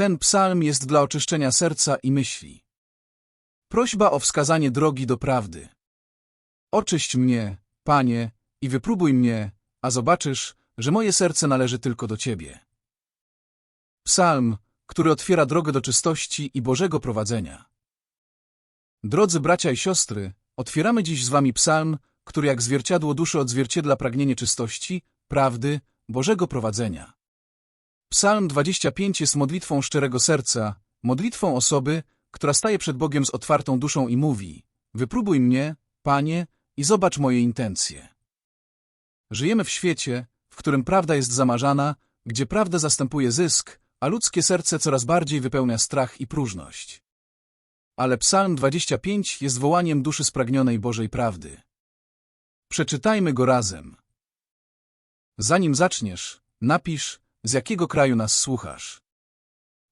Ten psalm jest dla oczyszczenia serca i myśli. Prośba o wskazanie drogi do prawdy. Oczyść mnie, Panie, i wypróbuj mnie, a zobaczysz, że moje serce należy tylko do Ciebie. Psalm, który otwiera drogę do czystości i Bożego prowadzenia. Drodzy bracia i siostry, otwieramy dziś z Wami psalm, który jak zwierciadło duszy odzwierciedla pragnienie czystości, prawdy, Bożego prowadzenia. Psalm 25 jest modlitwą szczerego serca, modlitwą osoby, która staje przed Bogiem z otwartą duszą i mówi Wypróbuj mnie, Panie, i zobacz moje intencje. Żyjemy w świecie, w którym prawda jest zamarzana, gdzie prawda zastępuje zysk, a ludzkie serce coraz bardziej wypełnia strach i próżność. Ale Psalm 25 jest wołaniem duszy spragnionej Bożej prawdy. Przeczytajmy go razem. Zanim zaczniesz, napisz, z jakiego kraju nas słuchasz.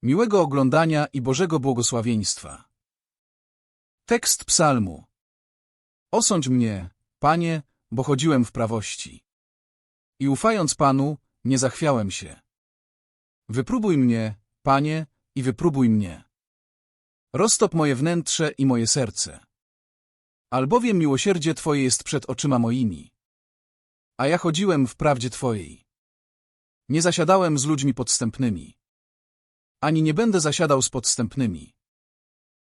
Miłego oglądania i Bożego błogosławieństwa. Tekst psalmu. Osądź mnie, Panie, bo chodziłem w prawości. I ufając Panu, nie zachwiałem się. Wypróbuj mnie, Panie, i wypróbuj mnie. Roztop moje wnętrze i moje serce. Albowiem miłosierdzie Twoje jest przed oczyma moimi. A ja chodziłem w prawdzie Twojej. Nie zasiadałem z ludźmi podstępnymi. Ani nie będę zasiadał z podstępnymi.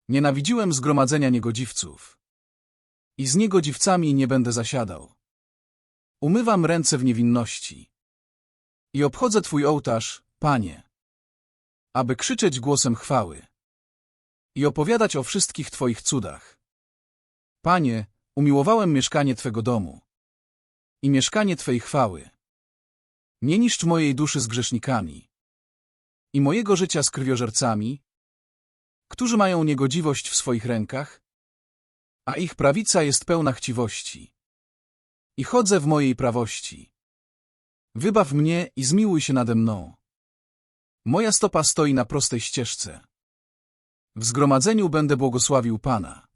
Nienawidziłem zgromadzenia niegodziwców. I z niegodziwcami nie będę zasiadał. Umywam ręce w niewinności. I obchodzę Twój ołtarz, Panie. Aby krzyczeć głosem chwały. I opowiadać o wszystkich Twoich cudach. Panie, umiłowałem mieszkanie Twego domu. I mieszkanie Twej chwały. Nie niszcz mojej duszy z grzesznikami. I mojego życia z krwiożercami, którzy mają niegodziwość w swoich rękach, a ich prawica jest pełna chciwości. I chodzę w mojej prawości. Wybaw mnie i zmiłuj się nade mną. Moja stopa stoi na prostej ścieżce. W zgromadzeniu będę błogosławił Pana.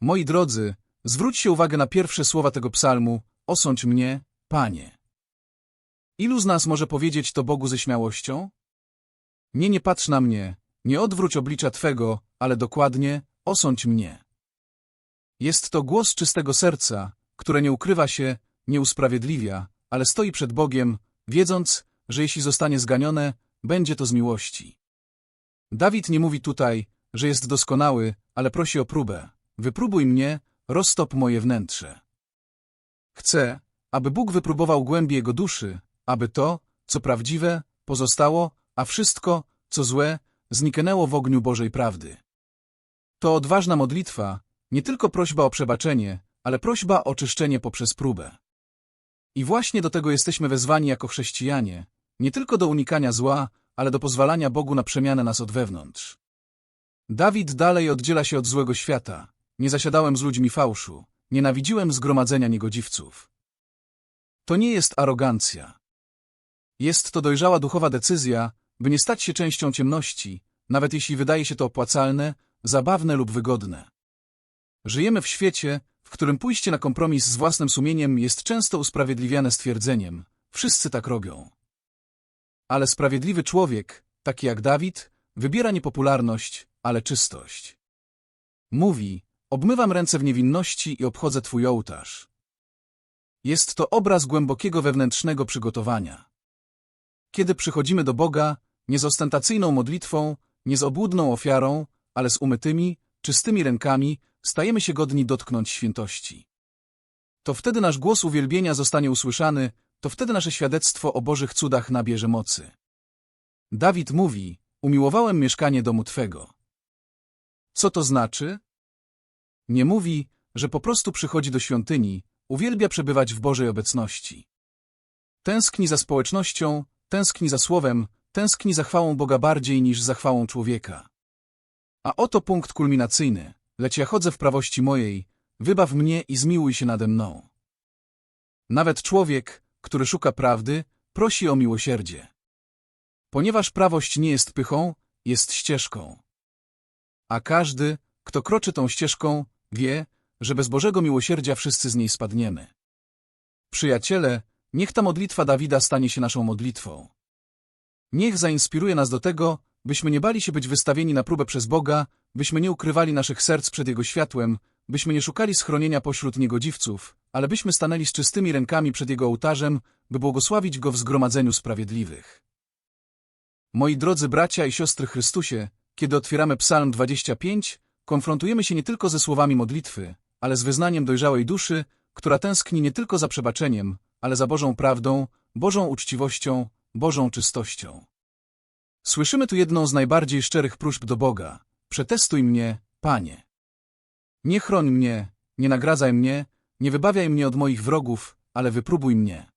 Moi drodzy, zwróćcie uwagę na pierwsze słowa tego psalmu, osądź mnie, Panie. Ilu z nas może powiedzieć to Bogu ze śmiałością? Nie, nie patrz na mnie, nie odwróć oblicza Twego, ale dokładnie, osądź mnie. Jest to głos czystego serca, które nie ukrywa się, nie usprawiedliwia, ale stoi przed Bogiem, wiedząc, że jeśli zostanie zganione, będzie to z miłości. Dawid nie mówi tutaj, że jest doskonały, ale prosi o próbę. Wypróbuj mnie, roztop moje wnętrze. Chcę, aby Bóg wypróbował głębi jego duszy, aby to, co prawdziwe, pozostało, a wszystko, co złe, zniknęło w ogniu Bożej prawdy. To odważna modlitwa, nie tylko prośba o przebaczenie, ale prośba o czyszczenie poprzez próbę. I właśnie do tego jesteśmy wezwani jako chrześcijanie, nie tylko do unikania zła, ale do pozwalania Bogu na przemianę nas od wewnątrz. Dawid dalej oddziela się od złego świata. Nie zasiadałem z ludźmi fałszu, nienawidziłem zgromadzenia niegodziwców. To nie jest arogancja. Jest to dojrzała duchowa decyzja, by nie stać się częścią ciemności, nawet jeśli wydaje się to opłacalne, zabawne lub wygodne. Żyjemy w świecie, w którym pójście na kompromis z własnym sumieniem jest często usprawiedliwiane stwierdzeniem wszyscy tak robią. Ale sprawiedliwy człowiek, taki jak Dawid, wybiera nie popularność, ale czystość. Mówi, obmywam ręce w niewinności i obchodzę Twój ołtarz. Jest to obraz głębokiego wewnętrznego przygotowania. Kiedy przychodzimy do Boga, nie z ostentacyjną modlitwą, nie z obłudną ofiarą, ale z umytymi, czystymi rękami, stajemy się godni dotknąć świętości. To wtedy nasz głos uwielbienia zostanie usłyszany, to wtedy nasze świadectwo o Bożych cudach nabierze mocy. Dawid mówi, umiłowałem mieszkanie domu Twego. Co to znaczy? Nie mówi, że po prostu przychodzi do świątyni, uwielbia przebywać w Bożej obecności. Tęskni za społecznością, tęskni za słowem, tęskni za chwałą Boga bardziej niż za chwałą człowieka. A oto punkt kulminacyjny, lecz ja chodzę w prawości mojej, wybaw mnie i zmiłuj się nade mną. Nawet człowiek, który szuka prawdy, prosi o miłosierdzie. Ponieważ prawość nie jest pychą, jest ścieżką. A każdy, kto kroczy tą ścieżką, wie, że bez Bożego miłosierdzia wszyscy z niej spadniemy. Przyjaciele, niech ta modlitwa Dawida stanie się naszą modlitwą. Niech zainspiruje nas do tego, byśmy nie bali się być wystawieni na próbę przez Boga, byśmy nie ukrywali naszych serc przed Jego światłem, byśmy nie szukali schronienia pośród niegodziwców, ale byśmy stanęli z czystymi rękami przed Jego ołtarzem, by błogosławić Go w zgromadzeniu sprawiedliwych. Moi drodzy bracia i siostry Chrystusie, kiedy otwieramy Psalm 25, konfrontujemy się nie tylko ze słowami modlitwy, ale z wyznaniem dojrzałej duszy, która tęskni nie tylko za przebaczeniem, ale za Bożą prawdą, Bożą uczciwością, Bożą czystością. Słyszymy tu jedną z najbardziej szczerych próśb do Boga. Przetestuj mnie, Panie. Nie chroń mnie, nie nagradzaj mnie, nie wybawiaj mnie od moich wrogów, ale wypróbuj mnie.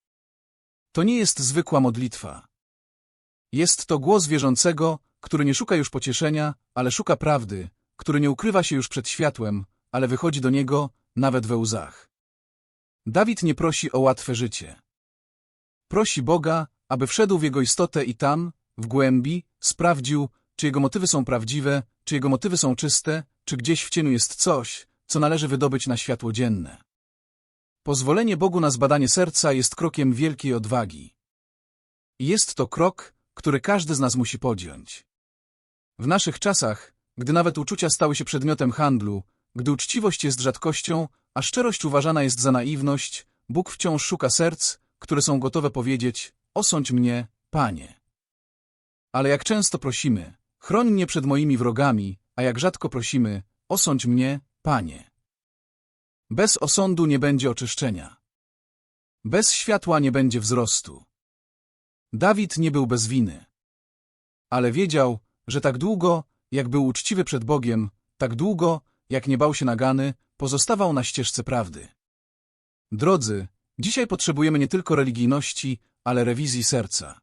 To nie jest zwykła modlitwa. Jest to głos wierzącego, który nie szuka już pocieszenia, ale szuka prawdy, który nie ukrywa się już przed światłem, ale wychodzi do niego, nawet we łzach. Dawid nie prosi o łatwe życie. Prosi Boga, aby wszedł w jego istotę i tam, w głębi, sprawdził, czy jego motywy są prawdziwe, czy jego motywy są czyste, czy gdzieś w cieniu jest coś, co należy wydobyć na światło dzienne. Pozwolenie Bogu na zbadanie serca jest krokiem wielkiej odwagi. Jest to krok, który każdy z nas musi podjąć. W naszych czasach, gdy nawet uczucia stały się przedmiotem handlu, gdy uczciwość jest rzadkością, a szczerość uważana jest za naiwność, Bóg wciąż szuka serc, które są gotowe powiedzieć, osądź mnie, Panie. Ale jak często prosimy, chroń mnie przed moimi wrogami, a jak rzadko prosimy, osądź mnie, Panie. Bez osądu nie będzie oczyszczenia. Bez światła nie będzie wzrostu. Dawid nie był bez winy. Ale wiedział, że tak długo, jak był uczciwy przed Bogiem, tak długo, jak nie bał się nagany, pozostawał na ścieżce prawdy. Drodzy, dzisiaj potrzebujemy nie tylko religijności, ale rewizji serca.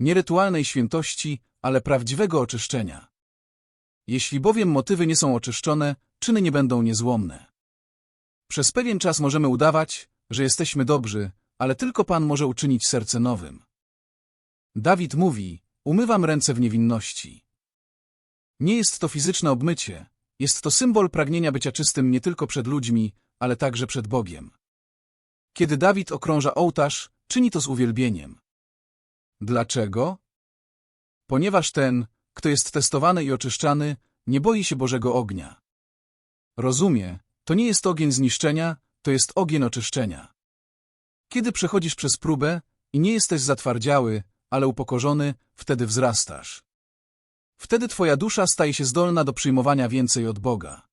Nie rytualnej świętości, ale prawdziwego oczyszczenia. Jeśli bowiem motywy nie są oczyszczone, czyny nie będą niezłomne. Przez pewien czas możemy udawać, że jesteśmy dobrzy, ale tylko Pan może uczynić serce nowym. Dawid mówi, umywam ręce w niewinności. Nie jest to fizyczne obmycie, jest to symbol pragnienia bycia czystym nie tylko przed ludźmi, ale także przed Bogiem. Kiedy Dawid okrąża ołtarz, czyni to z uwielbieniem. Dlaczego? Ponieważ ten, kto jest testowany i oczyszczany, nie boi się Bożego ognia. Rozumie, to nie jest ogień zniszczenia, to jest ogień oczyszczenia. Kiedy przechodzisz przez próbę i nie jesteś zatwardziały, ale upokorzony, wtedy wzrastasz. Wtedy twoja dusza staje się zdolna do przyjmowania więcej od Boga.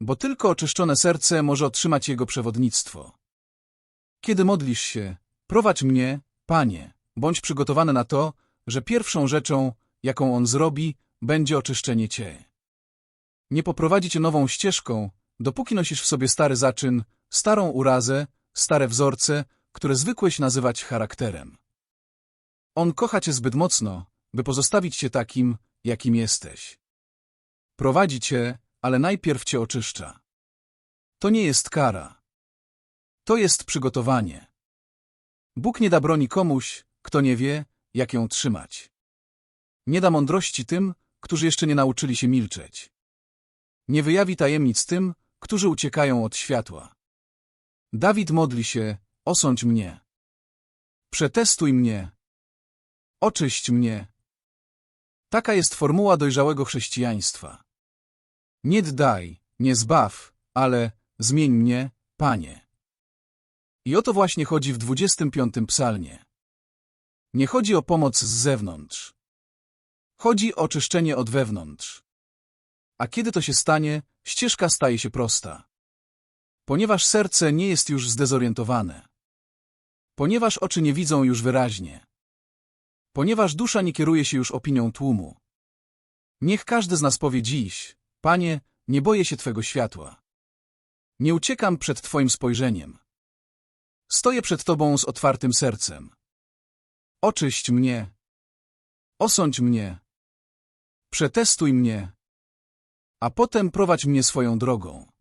Bo tylko oczyszczone serce może otrzymać Jego przewodnictwo. Kiedy modlisz się, prowadź mnie, Panie, bądź przygotowany na to, że pierwszą rzeczą, jaką On zrobi, będzie oczyszczenie Cię. Nie poprowadzi Cię nową ścieżką, dopóki nosisz w sobie stary zaczyn, starą urazę, stare wzorce, które zwykłeś nazywać charakterem. On kocha Cię zbyt mocno, by pozostawić Cię takim, jakim jesteś. Prowadzi Cię, ale najpierw Cię oczyszcza. To nie jest kara. To jest przygotowanie. Bóg nie da broni komuś, kto nie wie, jak ją trzymać. Nie da mądrości tym, którzy jeszcze nie nauczyli się milczeć. Nie wyjawi tajemnic tym, którzy uciekają od światła. Dawid modli się, osądź mnie. Przetestuj mnie. Oczyść mnie. Taka jest formuła dojrzałego chrześcijaństwa. Nie daj, nie zbaw, ale zmień mnie, Panie. I o to właśnie chodzi w 25 psalmie. Nie chodzi o pomoc z zewnątrz. Chodzi o oczyszczenie od wewnątrz. A kiedy to się stanie, ścieżka staje się prosta. Ponieważ serce nie jest już zdezorientowane. Ponieważ oczy nie widzą już wyraźnie. Ponieważ dusza nie kieruje się już opinią tłumu. Niech każdy z nas powie dziś, Panie, nie boję się Twego światła. Nie uciekam przed Twoim spojrzeniem. Stoję przed Tobą z otwartym sercem. Oczyść mnie. Osądź mnie. Przetestuj mnie. A potem prowadź mnie swoją drogą.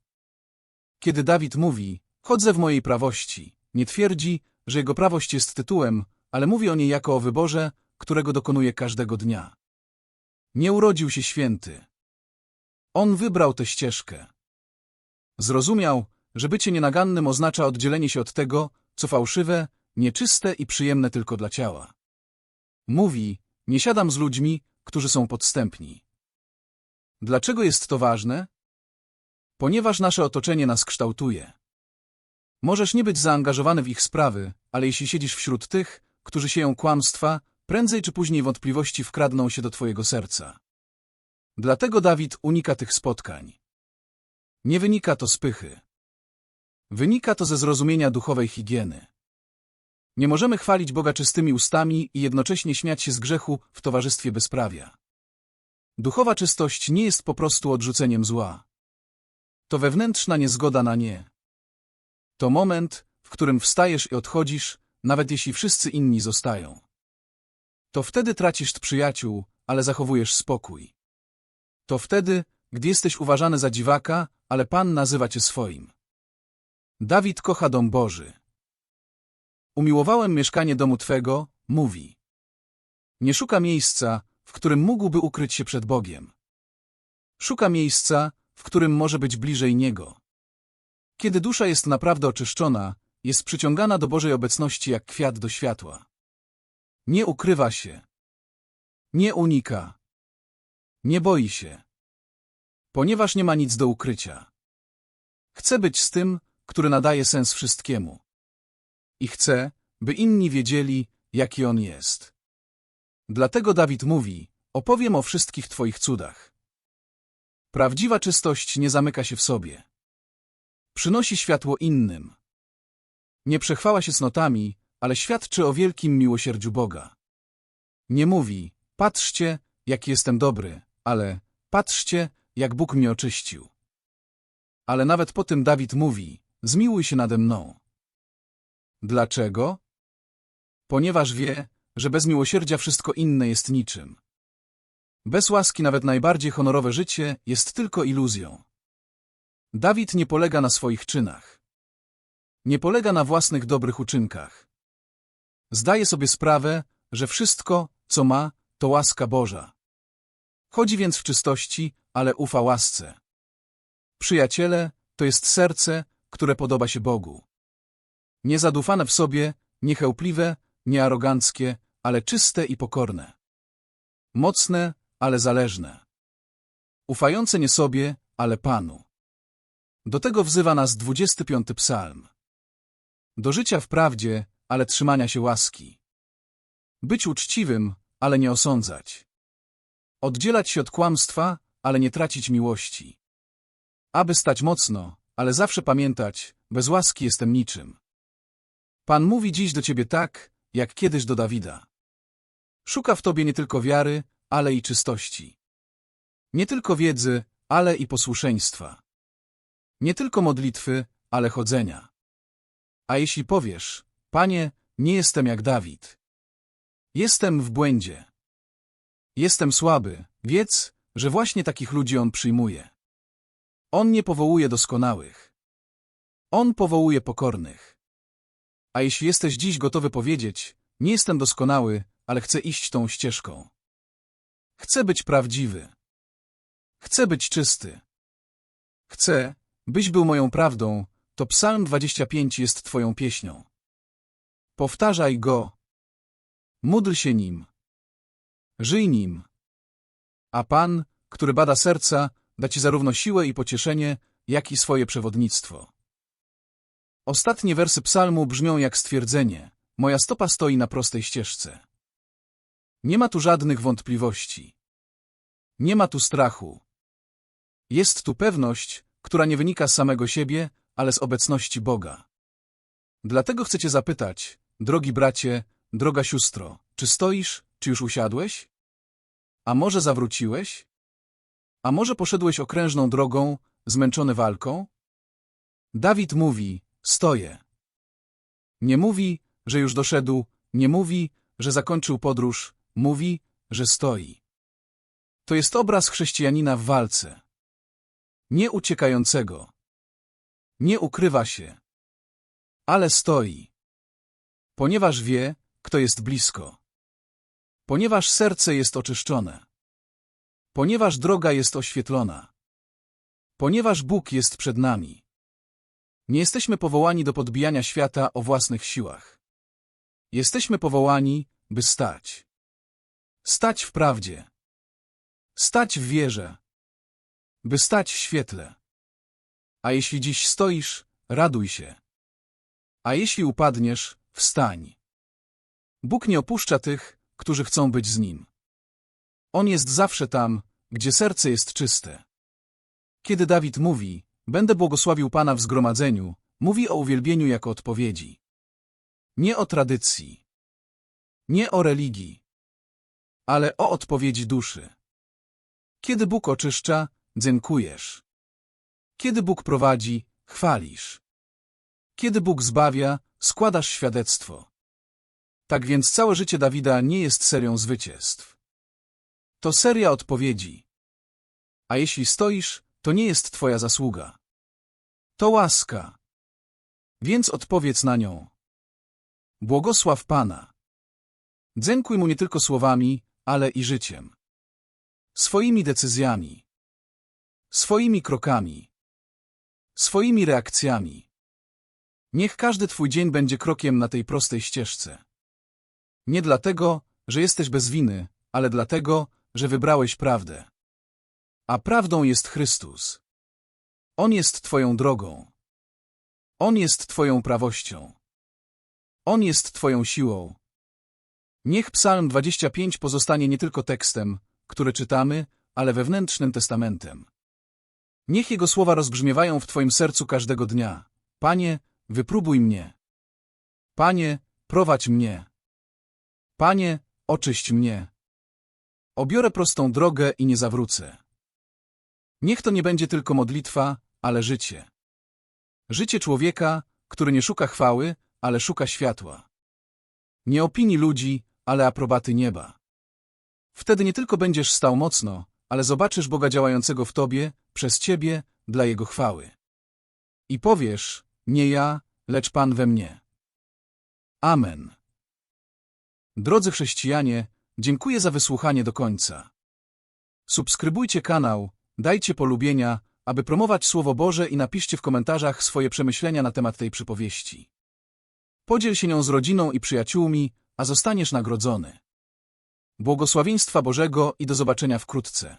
Kiedy Dawid mówi, chodzę w mojej prawości, nie twierdzi, że jego prawość jest tytułem, ale mówi o niej jako o wyborze, którego dokonuje każdego dnia. Nie urodził się święty. On wybrał tę ścieżkę. Zrozumiał, że bycie nienagannym oznacza oddzielenie się od tego, co fałszywe, nieczyste i przyjemne tylko dla ciała. Mówi, nie siadam z ludźmi, którzy są podstępni. Dlaczego jest to ważne? Ponieważ nasze otoczenie nas kształtuje. Możesz nie być zaangażowany w ich sprawy, ale jeśli siedzisz wśród tych, którzy sieją kłamstwa, prędzej czy później wątpliwości wkradną się do twojego serca. Dlatego Dawid unika tych spotkań. Nie wynika to z pychy. Wynika to ze zrozumienia duchowej higieny. Nie możemy chwalić Boga czystymi ustami i jednocześnie śmiać się z grzechu w towarzystwie bezprawia. Duchowa czystość nie jest po prostu odrzuceniem zła. To wewnętrzna niezgoda na nie. To moment, w którym wstajesz i odchodzisz, nawet jeśli wszyscy inni zostają. To wtedy tracisz przyjaciół, ale zachowujesz spokój. To wtedy, gdy jesteś uważany za dziwaka, ale Pan nazywa cię swoim. Dawid kocha dom Boży. Umiłowałem mieszkanie domu Twego, mówi. Nie szuka miejsca, w którym mógłby ukryć się przed Bogiem. Szuka miejsca, w którym może być bliżej Niego. Kiedy dusza jest naprawdę oczyszczona, jest przyciągana do Bożej obecności jak kwiat do światła. Nie ukrywa się. Nie unika. Nie boi się. Ponieważ nie ma nic do ukrycia. Chce być z tym, który nadaje sens wszystkiemu. I chce, by inni wiedzieli, jaki on jest. Dlatego Dawid mówi, opowiem o wszystkich Twoich cudach. Prawdziwa czystość nie zamyka się w sobie. Przynosi światło innym. Nie przechwała się cnotami, ale świadczy o wielkim miłosierdziu Boga. Nie mówi, patrzcie, jak jestem dobry, ale patrzcie, jak Bóg mnie oczyścił. Ale nawet po tym Dawid mówi, zmiłuj się nade mną. Dlaczego? Ponieważ wie, że bez miłosierdzia wszystko inne jest niczym. Bez łaski nawet najbardziej honorowe życie jest tylko iluzją. Dawid nie polega na swoich czynach. Nie polega na własnych dobrych uczynkach. Zdaje sobie sprawę, że wszystko, co ma, to łaska Boża. Chodzi więc w czystości, ale ufa łasce. Przyjaciele, to jest serce, które podoba się Bogu. Niezadufane w sobie, niechełpliwe, niearoganckie, ale czyste i pokorne. Mocne, ale zależne. Ufające nie sobie, ale Panu. Do tego wzywa nas 25 psalm. Do życia w prawdzie, ale trzymania się łaski. Być uczciwym, ale nie osądzać. Oddzielać się od kłamstwa, ale nie tracić miłości. Aby stać mocno, ale zawsze pamiętać, bez łaski jestem niczym. Pan mówi dziś do ciebie tak, jak kiedyś do Dawida. Szuka w tobie nie tylko wiary, ale i czystości. Nie tylko wiedzy, ale i posłuszeństwa. Nie tylko modlitwy, ale chodzenia. A jeśli powiesz, Panie, nie jestem jak Dawid. Jestem w błędzie. Jestem słaby, wiedz, że właśnie takich ludzi On przyjmuje. On nie powołuje doskonałych. On powołuje pokornych. A jeśli jesteś dziś gotowy powiedzieć, nie jestem doskonały, ale chcę iść tą ścieżką. Chcę być prawdziwy. Chcę być czysty. Chcę, byś był moją prawdą, to Psalm 25 jest twoją pieśnią. Powtarzaj go. Módl się nim. Żyj nim. A Pan, który bada serca, da ci zarówno siłę i pocieszenie, jak i swoje przewodnictwo. Ostatnie wersy psalmu brzmią jak stwierdzenie. Moja stopa stoi na prostej ścieżce. Nie ma tu żadnych wątpliwości. Nie ma tu strachu. Jest tu pewność, która nie wynika z samego siebie, ale z obecności Boga. Dlatego chcę cię zapytać, drogi bracie, droga sióstro, czy stoisz, czy już usiadłeś? A może zawróciłeś? A może poszedłeś okrężną drogą, zmęczony walką? Dawid mówi, stoję. Nie mówi, że już doszedł, nie mówi, że zakończył podróż, mówi, że stoi. To jest obraz chrześcijanina w walce. Nie uciekającego. Nie ukrywa się. Ale stoi. Ponieważ wie, kto jest blisko. Ponieważ serce jest oczyszczone. Ponieważ droga jest oświetlona. Ponieważ Bóg jest przed nami. Nie jesteśmy powołani do podbijania świata o własnych siłach. Jesteśmy powołani, by stać. Stać w prawdzie. Stać w wierze. By stać w świetle. A jeśli dziś stoisz, raduj się. A jeśli upadniesz, wstań. Bóg nie opuszcza tych, którzy chcą być z Nim. On jest zawsze tam, gdzie serce jest czyste. Kiedy Dawid mówi, będę błogosławił Pana w zgromadzeniu, mówi o uwielbieniu jako odpowiedzi. Nie o tradycji. Nie o religii. Ale o odpowiedzi duszy. Kiedy Bóg oczyszcza, dziękujesz. Kiedy Bóg prowadzi, chwalisz. Kiedy Bóg zbawia, składasz świadectwo. Tak więc całe życie Dawida nie jest serią zwycięstw. To seria odpowiedzi. A jeśli stoisz, to nie jest twoja zasługa. To łaska. Więc odpowiedz na nią. Błogosław Pana. Dziękuj Mu nie tylko słowami, ale i życiem. Swoimi decyzjami. Swoimi krokami. Swoimi reakcjami. Niech każdy Twój dzień będzie krokiem na tej prostej ścieżce. Nie dlatego, że jesteś bez winy, ale dlatego, że wybrałeś prawdę. A prawdą jest Chrystus. On jest Twoją drogą. On jest Twoją prawością. On jest Twoją siłą. Niech Psalm 25 pozostanie nie tylko tekstem, który czytamy, ale wewnętrznym testamentem. Niech Jego słowa rozbrzmiewają w Twoim sercu każdego dnia. Panie, wypróbuj mnie. Panie, prowadź mnie. Panie, oczyść mnie. Obiorę prostą drogę i nie zawrócę. Niech to nie będzie tylko modlitwa, ale życie. Życie człowieka, który nie szuka chwały, ale szuka światła. Nie opinii ludzi, ale aprobaty nieba. Wtedy nie tylko będziesz stał mocno, ale zobaczysz Boga działającego w tobie, przez ciebie, dla Jego chwały. I powiesz, nie ja, lecz Pan we mnie. Amen. Drodzy chrześcijanie, dziękuję za wysłuchanie do końca. Subskrybujcie kanał, dajcie polubienia, aby promować Słowo Boże i napiszcie w komentarzach swoje przemyślenia na temat tej przypowieści. Podziel się nią z rodziną i przyjaciółmi, a zostaniesz nagrodzony. Błogosławieństwa Bożego i do zobaczenia wkrótce.